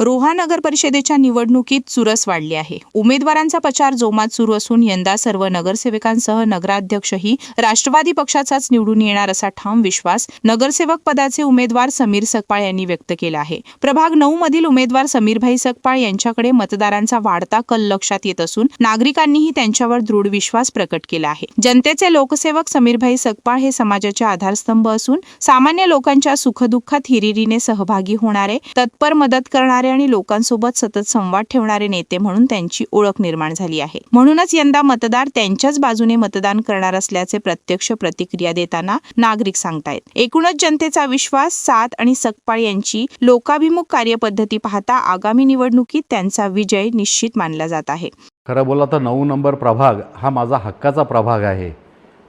रोहा नगर परिषदेच्या निवडणुकीत चुरस वाढली आहे. उमेदवारांचा प्रचार जोमात सुरू असून यंदा सर्व नगरसेवकांसह नगराध्यक्षही राष्ट्रवादी पक्षाचाच निवडून येणार असा ठाम विश्वास नगरसेवक पदाचे उमेदवार समीर सकपाळ यांनी व्यक्त केला आहे. प्रभाग नऊ मधील उमेदवार समीरभाई सकपाळ यांच्याकडे मतदारांचा वाढता कल लक्षात येत असून नागरिकांनीही त्यांच्यावर दृढ विश्वास प्रकट केला आहे. जनतेचे लोकसेवक समीरभाई सकपाळ हे समाजाचे आधारस्तंभ असून सामान्य लोकांच्या सुखदुःखात हिरिरीने सहभागी होणारे तत्पर मदत करणारे आणि लोकांसोबत सतत संवाद ठेवणारे नेते म्हणून त्यांची ओळख निर्माण झाली आहे. म्हणूनच यंदा मतदार त्यांच्याच बाजूने मतदान करणार असल्याचे प्रत्यक्ष प्रतिक्रिया देताना नागरिक सांगतायत. एकूणच जनतेचा विश्वास सात आणि सकपाळ यांची लोकाभिमुख कार्यपद्धती पाहता आगामी निवडणुकीत त्यांचा विजय निश्चित मानला जात आहे. खरं बोला तर नऊ नंबर प्रभाग हा माझा हक्काचा प्रभाग आहे.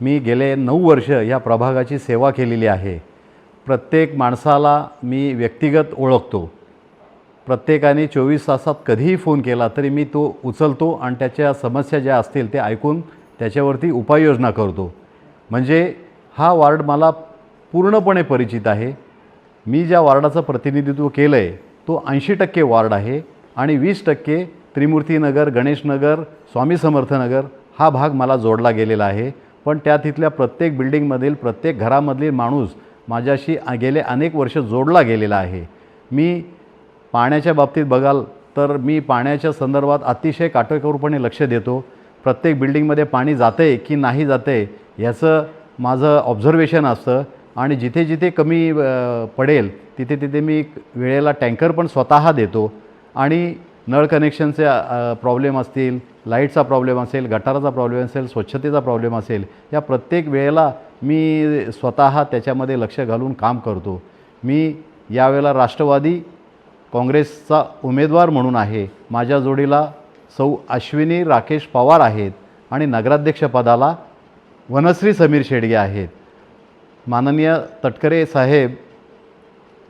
मी गेले नऊ वर्ष या प्रभागाची सेवा केलेली आहे. प्रत्येक माणसाला मी व्यक्तिगत ओळखतो. प्रत्येकाने चोवीस तासात कधीही फोन केला तरी मी तो उचलतो आणि त्याच्या समस्या ज्या असतील ते ऐकून त्याच्यावरती उपाययोजना करतो. म्हणजे हा वार्ड मला पूर्णपणे परिचित आहे. मी ज्या वार्डाचं प्रतिनिधित्व केलं आहे तो ऐंशी टक्के वार्ड आहे आणि वीस टक्के त्रिमूर्तीनगर गणेशनगर स्वामी समर्थनगर हा भाग मला जोडला गेलेला आहे. पण त्या तिथल्या प्रत्येक बिल्डिंगमधील प्रत्येक घरामधील माणूस माझ्याशी गेले अनेक वर्ष जोडला गेलेला आहे. मी पाण्याच्या बाबतीत बघाल तर मी पाण्याच्या संदर्भात अतिशय काटेकोरपणे लक्ष देतो. प्रत्येक बिल्डिंगमध्ये पाणी जातं आहे की नाही जाते आहे ह्याचं माझं ऑब्झर्वेशन असतं. आणि जिथे जिथे कमी पडेल तिथे तिथे मी वेळेला टँकर पण स्वतः देतो. आणि नळ कनेक्शनचे प्रॉब्लेम असतील लाईटचा प्रॉब्लेम असेल गटाराचा प्रॉब्लेम असेल स्वच्छतेचा प्रॉब्लेम असेल या प्रत्येक वेळेला मी स्वतः त्याच्यामध्ये लक्ष घालून काम करतो. मी यावेळेला राष्ट्रवादी काँग्रेसचा उमेदवार म्हणून आहे. माझ्या जोडीला सौ अश्विनी राकेश पवार आहेत आणि नगराध्यक्षपदाला वनश्री समीर शेडगे आहेत. माननीय तटकरे साहेब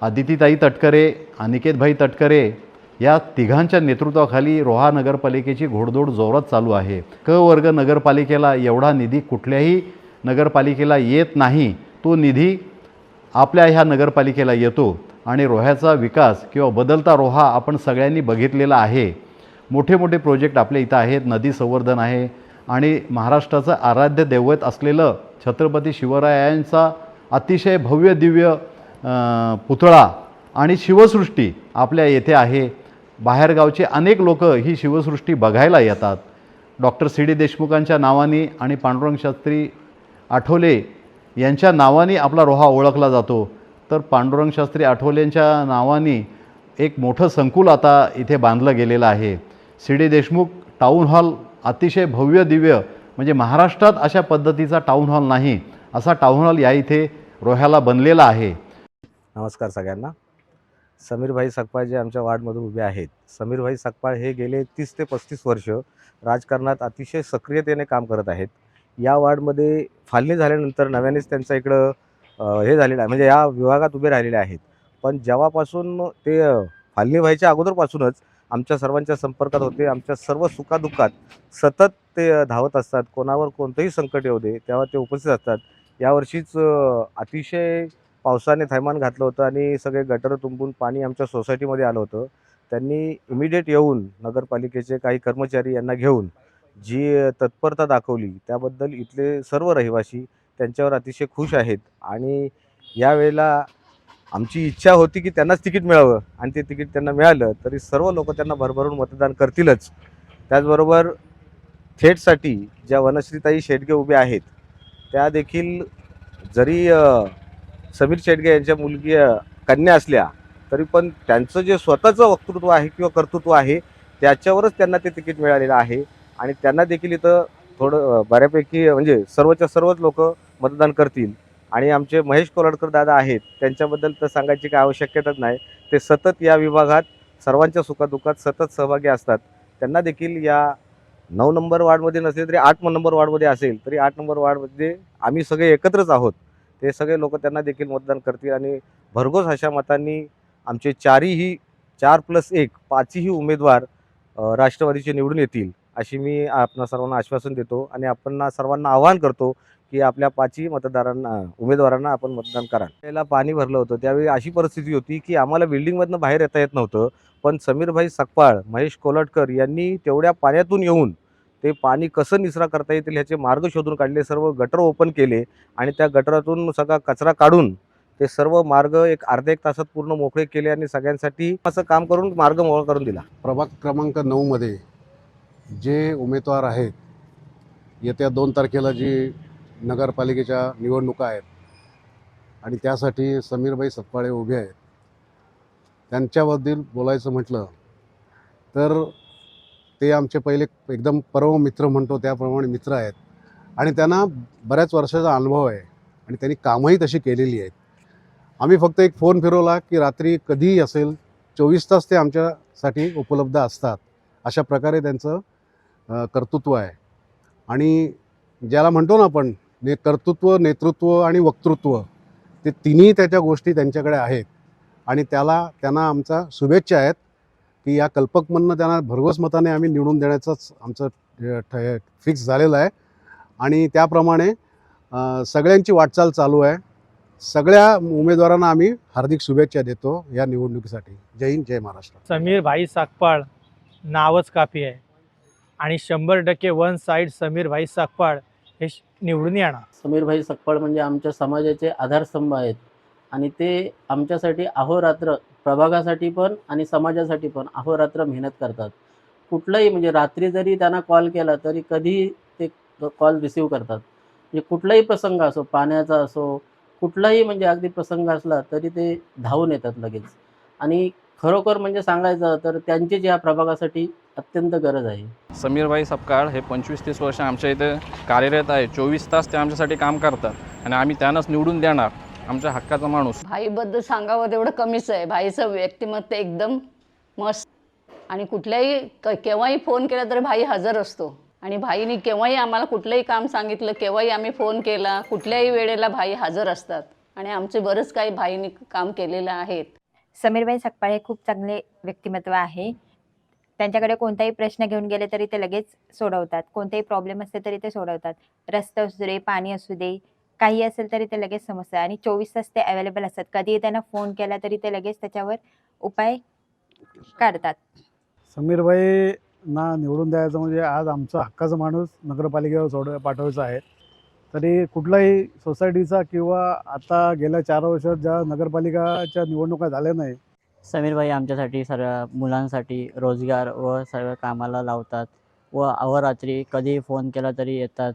आदितीताई तटकरे अनिकेतभाई तटकरे या तिघांच्या नेतृत्वाखाली रोहा नगरपालिकेची घोडदौड जोरात चालू आहे. क वर्ग नगरपालिकेला एवढा निधी कुठल्याही नगरपालिकेला येत नाही. तो निधी आपल्या ह्या नगरपालिकेला येतो. आणि रोह्याचा विकास किंवा बदलता रोहा आपण सगळ्यांनी बघितलेला आहे. मोठे मोठे प्रोजेक्ट आपल्या इथं आहेत. नदी संवर्धन आहे. आणि महाराष्ट्राचं आराध्य दैवत असलेलं छत्रपती शिवरायांचा अतिशय भव्य दिव्य पुतळा आणि शिवसृष्टी आपल्या येथे आहे. बाहेरगावचे अनेक लोक ही शिवसृष्टी बघायला येतात. Doctor C. डी. देशमुखांच्या नावाने आणि पांडुरंग शास्त्री आठवले यांच्या नावाने आपला रोहा ओळखला जातो. तर पांडुरंग शास्त्री आठवलेंच्या नावाने एक मोठं संकुल आता इथे बांधलं गेलेलं आहे. C D Deshmukh town hall अतिशय भव्य दिव्य म्हणजे महाराष्ट्रात अशा पद्धतीचा टाऊन हॉल नाही. असा टाऊन हॉल या इथे रोह्याला बनलेला आहे. नमस्कार सगळ्यांना. समीरभाई सकपाळ जे आमच्या वार्डमधून उभे आहेत समीरभाई सकपाळ हे गेले तीस ते पस्तीस वर्ष राजकारणात अतिशय सक्रियतेने काम करत आहेत. या वार्डमध्ये फालणी झाल्यानंतर नव्यानेच त्यांचा इकडं हे झालेलं आहे. म्हणजे या विभागात उभे राहिलेले आहेत. पण जेव्हापासून ते फालणी व्हायच्या अगोदरपासूनच आमच्या सर्वांच्या संपर्कात होते. आमच्या सर्व सुखादुःखात सतत ते धावत असतात. कोणावर कोणतंही संकट येऊ दे तेव्हा ते उपस्थित असतात. यावर्षीच अतिशय पावसाने थैमान घातलं होतं आणि सगळे गटर तुंबून पाणी आमच्या सोसायटीमध्ये आलं होतं. त्यांनी इमिडिएट येऊन नगरपालिकेचे काही कर्मचारी यांना घेऊन जी तत्परता दाखवली त्याबद्दल इथले सर्व रहिवासी त्यांच्यावर अतिशय खुश आहेत. आणि यावेळेला आमची इच्छा होती की त्यांनाच तिकीट मिळावं. आणि ते तिकीट त्यांना मिळालं तरी सर्व लोक त्यांना भरभरून मतदान करतीलच. त्याचबरोबर थेटसाठी ज्या वनश्रीताई शेडगे उभे आहेत त्या देखील जरी समीर शेडगे यांच्या मुलगी कन्या असल्या तरी पण त्यांचं जे स्वतःचं वक्तृत्व आहे किंवा कर्तृत्व आहे त्याच्यावरच त्यांना ते तिकीट मिळालेलं आहे. आणि त्यांना देखील इथं थोडं बऱ्यापैकी म्हणजे सर्वच्या सर्वच लोक मतदान करतील. आणि आमचे महेश कोलाडकर दादा आहेत त्यांच्याबद्दल तर सांगायची काय आवश्यकताच नाही. ते सतत या विभागात सर्वांच्या सुखादुखात सतत सहभागी असतात. त्यांना देखील या नऊ नंबर वार्डमध्ये नसले तरी आठ नंबर वार्डमध्ये असेल तरी आठ नंबर वार्डमध्ये आम्ही सगळे एकत्रच आहोत. ते सगळे लोक त्यांना देखील मतदान करतील आणि भरघोस अशा मतांनी आमचे चारही चार प्लस एक पाचही उमेदवार राष्ट्रवादीचे निवडून येतील अशी मी आपणा सर्वांना आश्वासन देतो आणि आपण सर्वांना आवाहन करतो की आपल्या पाचही मतदारांना उमेदवारांना आपण मतदान करा त्याला पाणी भरलं होतं. त्यावेळी अशी परिस्थिती होती की आम्हाला बिल्डिंगमधनं बाहेर येता येत नव्हतं. पण समीरभाई सकपाळ महेश कोलटकर यांनी तेवढ्या पाण्यातून येऊन ते पाणी कसं निचरा करता येतील ह्याचे मार्ग शोधून काढले सर्व गटर ओपन केले आणि त्या गटरातून सगळा कचरा काढून ते सर्व मार्ग एक अर्ध्या एक तासात पूर्ण मोकळे केले आणि सगळ्यांसाठी असं काम करून मार्ग मोकळा करून दिला. प्रभाग क्रमांक नऊमध्ये जे उमेदवार आहेत येत्या दोन तारखेला जी नगरपालिकेच्या निवडणुका आहेत. आणि त्यासाठी समीरबाई सपकाळे उभे आहेत. त्यांच्याबद्दल बोलायचं म्हटलं तर ते आमचे पहिले एकदम परम मित्र म्हणतो त्याप्रमाणे मित्र आहेत. आणि त्यांना बऱ्याच वर्षाचा अनुभव आहे आणि त्यांनी कामंही तशी केलेली आहेत. आम्ही फक्त एक फोन फिरवला की रात्री कधीही असेल चोवीस तास ते आमच्यासाठी उपलब्ध असतात अशा प्रकारे त्यांचं कर्तृत्व आहे. आणि ज्याला म्हणतो ना आपण ने कर्तृत्व नेतृत्व आणि वक्तृत्व ते तिन्ही त्याच्या गोष्टी त्यांच्याकडे आहेत. आणि त्याला त्यांना आमचा शुभेच्छा आहेत की या कल्पकमधनं त्यांना भरघोस मताने आम्ही निवडून देण्याचंच आमचं फिक्स झालेलं आहे. आणि त्याप्रमाणे सगळ्यांची वाटचाल चालू आहे. सगळ्या उमेदवारांना आम्ही हार्दिक शुभेच्छा देतो या निवडणुकीसाठी. जय हिंद जय महाराष्ट्र. समीर भाई साकपाळ नावच काफी आहे. आणि शंभर टक्के वन साईड समीर भाई साकपाळ हे श- निवडून येणार. समीरभाई सकपाळ म्हणजे आमच्या समाजाचे आधारस्तंभ आहेत. आणि ते आमच्यासाठी अहोरात्र प्रभागासाठी पण आणि समाजासाठी पण अहोरात्र मेहनत करतात. कुठलाही म्हणजे रात्री जरी त्यांना कॉल केला तरी कधीही ते कॉल रिसीव करतात. म्हणजे कुठलाही प्रसंग असो पाण्याचा असो कुठलाही म्हणजे अगदी प्रसंग असला तरी ते धावून येतात लगेच. आणि खरोखर म्हणजे सांगायचं तर त्यांचीच या प्रभागासाठी अत्यंत गरज आहे. समीरभाई सपकाळ हे पंचवीस तीस वर्ष आमच्या इथे कार्यरत आहे. चोवीस तास ते आमच्यासाठी काम करतात आणि आम्ही त्यांनाच निवडून देणार. आमच्या हक्काचा माणूस. भाईबद्दल सांगावं तेवढं कमीच आहे. भाईचं व्यक्तिमत्व एकदम मस्त. आणि कुठल्याही क- केव्हाही फोन केला तर भाई हजर असतो. आणि भाईनी केव्हाही आम्हाला कुठलंही काम सांगितलं केव्हाही आम्ही फोन केला कुठल्याही वेळेला भाई हजर असतात. आणि आमचे बरंच काही भाईनी काम केलेलं आहेत. समीरबाई सकपाळ हे खूप चांगले व्यक्तिमत्व आहे. त्यांच्याकडे कोणताही प्रश्न घेऊन गेले तरी ते लगेच सोडवतात. कोणताही प्रॉब्लेम असले तरी ते सोडवतात. रस्ते असू दे पाणी असू दे काही असेल तरी ते लगेच समजतात. आणि चोवीस तास ते अवेलेबल असतात. कधीही त्यांना फोन केला तरी ते लगेच त्याच्यावर उपाय काढतात. समीरभाईंना निवडून द्यायचं म्हणजे आज आमचा हक्काचा माणूस नगरपालिकेवर सोड पाठवायचा आहे. तरी कुठलाही सोसायटीचा किंवा आता गेल्या चार वर्षात ज्या नगरपालिकाच्या निवडणुका झाल्या नाही समीरभाई आमच्यासाठी सर्व मुलांसाठी रोजगार व सर्व कामाला लावतात व अहोरात्री कधी फोन केला तरी येतात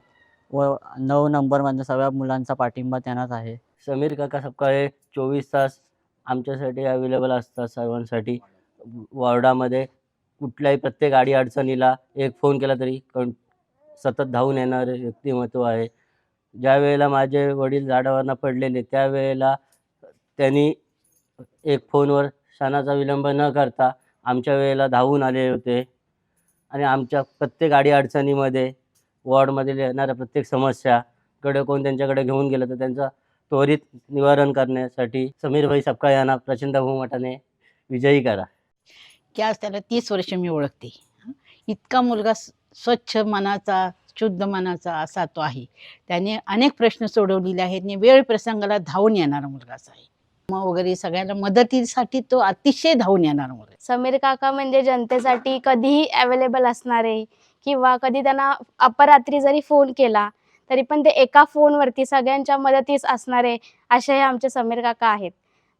व नऊ नंबरमधनं सगळ्या मुलांचा पाठिंबा त्यांनाच आहे. समीर काका सकाळी चोवीस तास आमच्यासाठी अवेलेबल असतात सर्वांसाठी. वॉर्डामध्ये कुठल्याही प्रत्येक गाडी अडचणीला एक फोन केला तरी कण सतत धावून येणारे व्यक्तिमत्व आहे. ज्या वेळेला माझे वडील झाडावरनं पडलेले त्यावेळेला त्यांनी एक फोनवर क्षणाचा विलंब न करता आमच्या वेळेला धावून आले होते. आणि आमच्या प्रत्येक अडी अडचणीमध्ये वॉर्डमधील येणाऱ्या प्रत्येक समस्याकडे कोण त्यांच्याकडे घेऊन गेलं तर त्यांचा त्वरित निवारण करण्यासाठी समीरभाई सपकाळ यांना प्रचंड बहुमताने विजयी करा. की आज त्याला तीस वर्ष मी ओळखते. इतका मुलगा स्वच्छ मनाचा शुद्ध मनाचा असा तो आहे. त्याने अनेक प्रश्न सोडवलेले आहेत आणि वेळ प्रसंगाला धावून येणारा मुलगाच आहे. वगैरे सगळ्यांना मदतीसाठी तो अतिशय धावून येणारा. समीर काका म्हणजे जनतेसाठी कधीही अवेलेबल असणारे किंवा कधी त्यांना अपरात्री जरी फोन केला तरी पण ते एका फोनवरती सगळ्यांच्या मदतीस असणारे असे हे आमचे समीर काका आहेत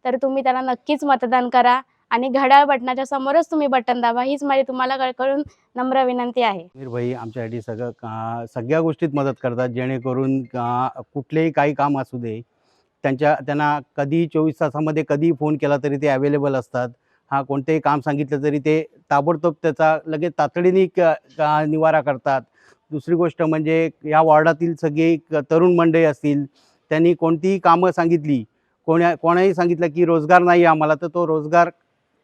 तर तुम्ही त्यांना नक्कीच मतदान करा आणि घड्याळ बटनाच्या समोरच तुम्ही बटन दाबा हीच माझी तुम्हाला कळकळून नम्र विनंती आहे समीर भाई आमच्यासाठी सगळं सगळ्या गोष्टीत मदत करतात जेणेकरून कुठलेही काही काम असू दे त्यांच्या त्यांना कधी चोवीस तासामध्ये कधीही फोन केला तरी ते अवेलेबल असतात. हा कोणतेही काम सांगितलं तरी ते ताबडतोब त्याचा लगेच तातडीने क- का निवारा करतात. दुसरी गोष्ट म्हणजे या वॉर्डातील सगळे क- तरुण मंडळी असतील त्यांनी कोणतीही कामं सांगितली कोण्या कोणाही सांगितलं की रोजगार नाही आम्हाला तर तो रोजगार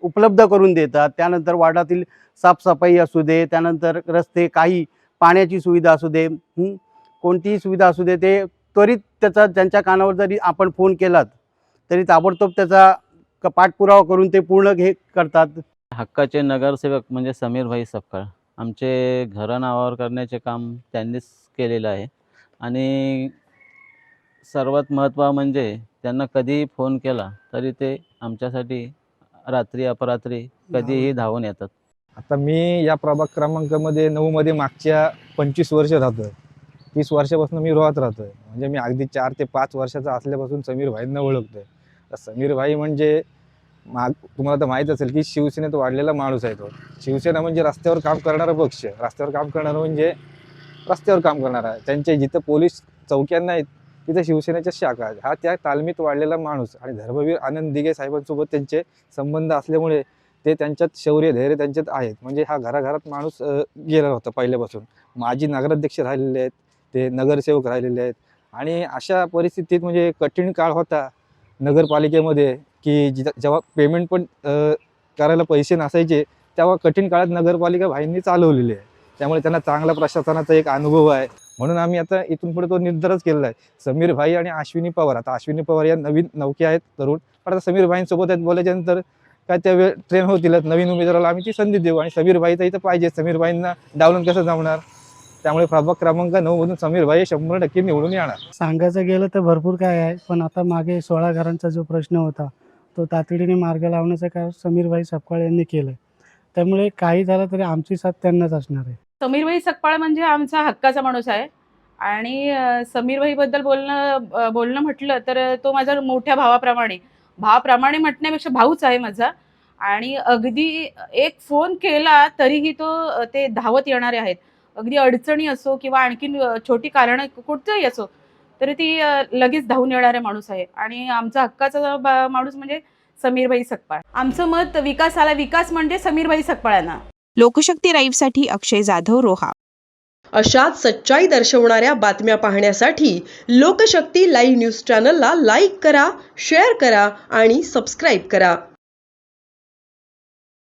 उपलब्ध करून देतात. त्यानंतर वार्डातील साफसफाई असू दे त्यानंतर रस्ते काही पाण्याची सुविधा असू दे कोणतीही सुविधा असू दे ते त्वरित त्याचा त्यांच्या कानावर जरी आपण फोन केलात तरी ताबडतोब त्याचा क- पाठपुरावा करून ते पूर्ण हे करतात. हक्काचे नगरसेवक म्हणजे समीरभाई सपकाळ. आमचे घरं नावावर करण्याचे काम त्यांनीच केलेलं आहे. आणि सर्वात महत्त्व म्हणजे त्यांना कधीही फोन केला तरी ते आमच्यासाठी रात्री अपरात्री कधीही धावून येतात. आता मी या प्रभाग क्रमांकामध्ये नऊमध्ये मागच्या पंचवीस वर्ष राहतो आहे तीस वर्षापासून मी रोहात राहतो आहे म्हणजे मी अगदी चार ते पाच वर्षाचा असल्यापासून समीर भाईंना ओळखतो आहे तर समीर भाई म्हणजे माग तुम्हाला तर माहीत असेल की शिवसेनेत वाढलेला माणूस आहे तो. शिवसेना म्हणजे रस्त्यावर काम करणारा पक्ष. रस्त्यावर काम करणारा म्हणजे रस्त्यावर काम करणारा. त्यांचे जिथं पोलीस चौक्यांना आहेत तिथं शिवसेनेच्या शाखा हा त्या तालमीत वाढलेला माणूस आणि धर्मवीर आनंद दिघे साहेबांसोबत त्यांचे संबंध असल्यामुळे ते त्यांच्यात शौर्य धैर्य त्यांच्यात आहेत. म्हणजे हा घराघरात माणूस गेला होता पहिल्यापासून. माजी नगराध्यक्ष राहिलेले आहेत. ते नगरसेवक राहिलेले आहेत. आणि अशा परिस्थितीत म्हणजे कठीण काळ होता नगरपालिकेमध्ये की जिथं जेव्हा पेमेंट पण करायला पैसे नसायचे तेव्हा कठीण काळात नगरपालिका भाईंनी चालवलेली आहे. त्यामुळे त्यांना चांगला प्रशासनाचा एक अनुभव आहे. म्हणून आम्ही आता इथून पुढे तो निर्धारच केलेला आहे. समीर भाई आणि अश्विनी पवार. आता अश्विनी पवार या नवीन नौके आहेत तरुण. पण आता समीर भाईंसोबत आहेत बोलायच्यानंतर काय त्या वेळ ट्रेन होतीलच. नवीन उमेदवाराला आम्ही ती संधी देऊ. आणि समीर भाई तर इथं पाहिजे. समीर भाईंना डावलून कसं जमणार? त्यामुळे प्रभाग क्रमांक नऊ मधून समीर भाई शंभर टक्के निवडून येणार. सांगायचं गेलं तर भरपूर काय आहे पण आता मागे सोळा घरांचा जो प्रश्न होता तो तातडीने मार्ग लावण्याचं काम समीरभाई सपकाळ यांनी केलं त्यामुळे काही झालं तरी आमची साथ त्यांनाच असणार आहे. समीरभाई सकपाळ म्हणजे आमचा हक्काचा माणूस आहे. आणि समीरभाईबद्दल बोलणं बोलणं म्हटलं तर तो माझ्या मोठ्या भावाप्रमाणे भावाप्रमाणे म्हटण्यापेक्षा भाऊच आहे माझा. आणि अगदी एक फोन केला तरीही तो ते धावत येणारे आहेत. अगदी अडचणी असो किंवा आणखीन छोटी कारणं कुठचंही असो तरी ती लगेच धावून येणारे माणूस आहे. आणि आमचा हक्काचा माणूस म्हणजे समीरभाई सकपाळ. आमचं मत विकासाला विकास म्हणजे समीरभाई सकपाळांना. लोकशक्ती लाईव्हसाठी अक्षय जाधव रोहा. अशाच सच्चाई दर्शवणाऱ्या बातम्या पाहण्यासाठी लोकशक्ती लाईव्ह न्यूज चॅनलला लाईक करा शेअर करा आणि सबस्क्राईब करा.